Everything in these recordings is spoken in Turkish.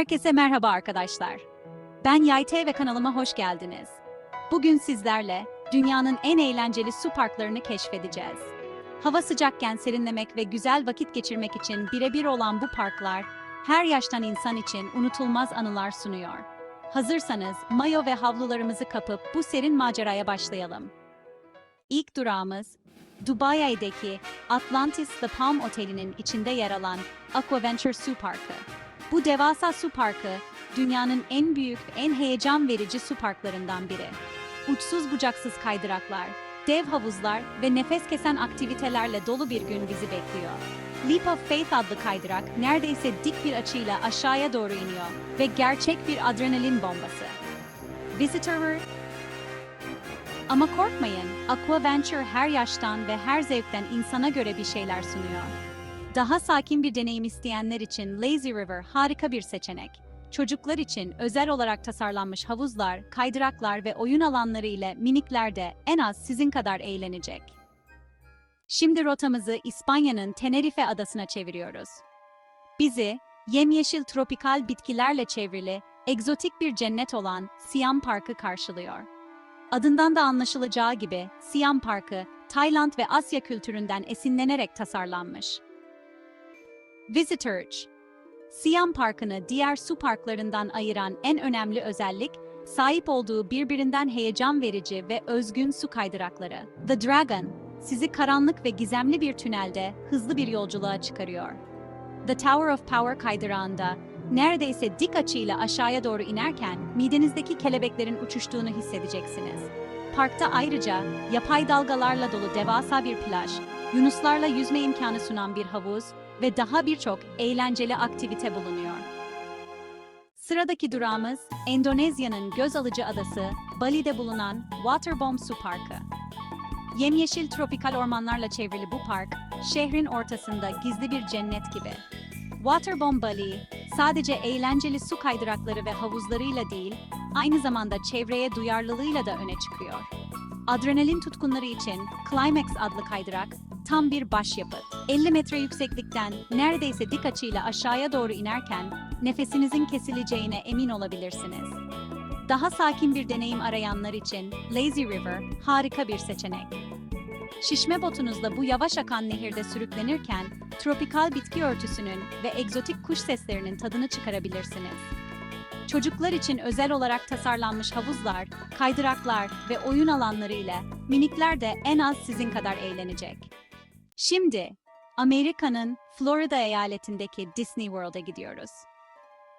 Herkese merhaba arkadaşlar. Ben Yayte ve kanalıma hoş geldiniz. Bugün sizlerle dünyanın en eğlenceli su parklarını keşfedeceğiz. Hava sıcakken serinlemek ve güzel vakit geçirmek için birebir olan bu parklar, her yaştan insan için unutulmaz anılar sunuyor. Hazırsanız mayo ve havlularımızı kapıp bu serin maceraya başlayalım. İlk durağımız Dubai'deki Atlantis The Palm Oteli'nin içinde yer alan Aquaventure Su Parkı. Bu devasa su parkı, dünyanın en büyük ve en heyecan verici su parklarından biri. Uçsuz bucaksız kaydıraklar, dev havuzlar ve nefes kesen aktivitelerle dolu bir gün bizi bekliyor. Leap of Faith adlı kaydırak neredeyse dik bir açıyla aşağıya doğru iniyor ve gerçek bir adrenalin bombası. Visitor ama korkmayın, Aquaventure her yaştan ve her zevkten insana göre bir şeyler sunuyor. Daha sakin bir deneyim isteyenler için Lazy River harika bir seçenek. Çocuklar için özel olarak tasarlanmış havuzlar, kaydıraklar ve oyun alanları ile minikler de en az sizin kadar eğlenecek. Şimdi rotamızı İspanya'nın Tenerife adasına çeviriyoruz. Bizi yemyeşil tropikal bitkilerle çevrili, egzotik bir cennet olan Siam Parkı karşılıyor. Adından da anlaşılacağı gibi Siam Parkı, Tayland ve Asya kültüründen esinlenerek tasarlanmış. Visitorch Siam Parkı'nı diğer su parklarından ayıran en önemli özellik, sahip olduğu birbirinden heyecan verici ve özgün su kaydırakları. The Dragon, sizi karanlık ve gizemli bir tünelde hızlı bir yolculuğa çıkarıyor. The Tower of Power kaydırağında, neredeyse dik açıyla aşağıya doğru inerken midenizdeki kelebeklerin uçuştuğunu hissedeceksiniz. Parkta ayrıca yapay dalgalarla dolu devasa bir plaj, yunuslarla yüzme imkanı sunan bir havuz ve daha birçok eğlenceli aktivite bulunuyor. Sıradaki durağımız Endonezya'nın göz alıcı adası Bali'de bulunan Waterbomb Su Parkı. Yemyeşil tropikal ormanlarla çevrili bu park, şehrin ortasında gizli bir cennet gibi. Waterbomb Bali, sadece eğlenceli su kaydırakları ve havuzlarıyla değil, aynı zamanda çevreye duyarlılığıyla da öne çıkıyor. Adrenalin tutkunları için Climax adlı kaydırak tam bir başyapıt. 50 metre yükseklikten neredeyse dik açıyla aşağıya doğru inerken nefesinizin kesileceğine emin olabilirsiniz. Daha sakin bir deneyim arayanlar için Lazy River harika bir seçenek. Şişme botunuzla bu yavaş akan nehirde sürüklenirken tropikal bitki örtüsünün ve egzotik kuş seslerinin tadını çıkarabilirsiniz. Çocuklar için özel olarak tasarlanmış havuzlar, kaydıraklar ve oyun alanları ile minikler de en az sizin kadar eğlenecek. Şimdi Amerika'nın Florida eyaletindeki Disney World'a gidiyoruz.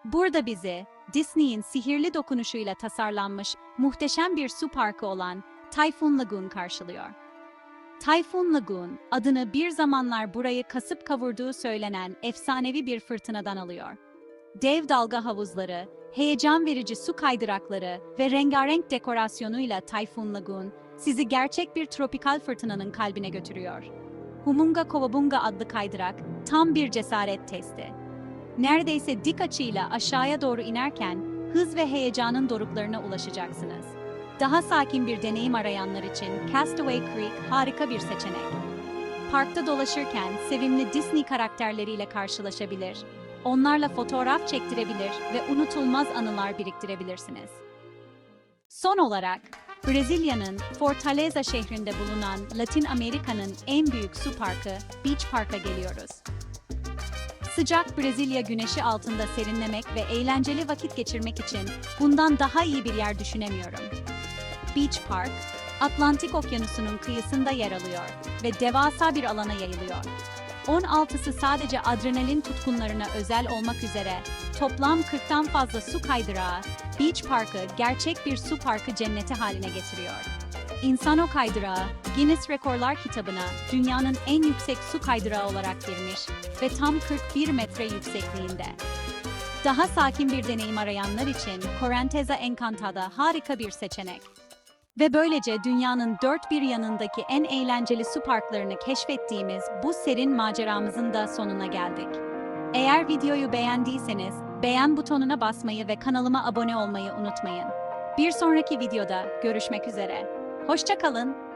Burada bizi Disney'in sihirli dokunuşuyla tasarlanmış muhteşem bir su parkı olan Typhoon Lagoon karşılıyor. Typhoon Lagoon adını bir zamanlar burayı kasıp kavurduğu söylenen efsanevi bir fırtınadan alıyor. Dev dalga havuzları, heyecan verici su kaydırakları ve rengarenk dekorasyonuyla Typhoon Lagoon sizi gerçek bir tropikal fırtınanın kalbine götürüyor. Humunga Kovabunga adlı kaydırak tam bir cesaret testi. Neredeyse dik açıyla aşağıya doğru inerken hız ve heyecanın doruklarına ulaşacaksınız. Daha sakin bir deneyim arayanlar için Castaway Creek harika bir seçenek. Parkta dolaşırken sevimli Disney karakterleriyle karşılaşabilir, onlarla fotoğraf çektirebilir ve unutulmaz anılar biriktirebilirsiniz. Son olarak, Brezilya'nın Fortaleza şehrinde bulunan Latin Amerika'nın en büyük su parkı Beach Park'a geliyoruz. Sıcak Brezilya güneşi altında serinlemek ve eğlenceli vakit geçirmek için bundan daha iyi bir yer düşünemiyorum. Beach Park, Atlantik Okyanusu'nun kıyısında yer alıyor ve devasa bir alana yayılıyor. 16'sı sadece adrenalin tutkunlarına özel olmak üzere toplam 40'tan fazla su kaydırağı, Beach Park'ı gerçek bir su parkı cenneti haline getiriyor. İnsano kaydırağı, Guinness Rekorlar kitabına dünyanın en yüksek su kaydırağı olarak girmiş ve tam 41 metre yüksekliğinde. Daha sakin bir deneyim arayanlar için Correnteza Encantada harika bir seçenek. Ve böylece dünyanın dört bir yanındaki en eğlenceli su parklarını keşfettiğimiz bu serin maceramızın da sonuna geldik. Eğer videoyu beğendiyseniz beğen butonuna basmayı ve kanalıma abone olmayı unutmayın. Bir sonraki videoda görüşmek üzere. Hoşça kalın.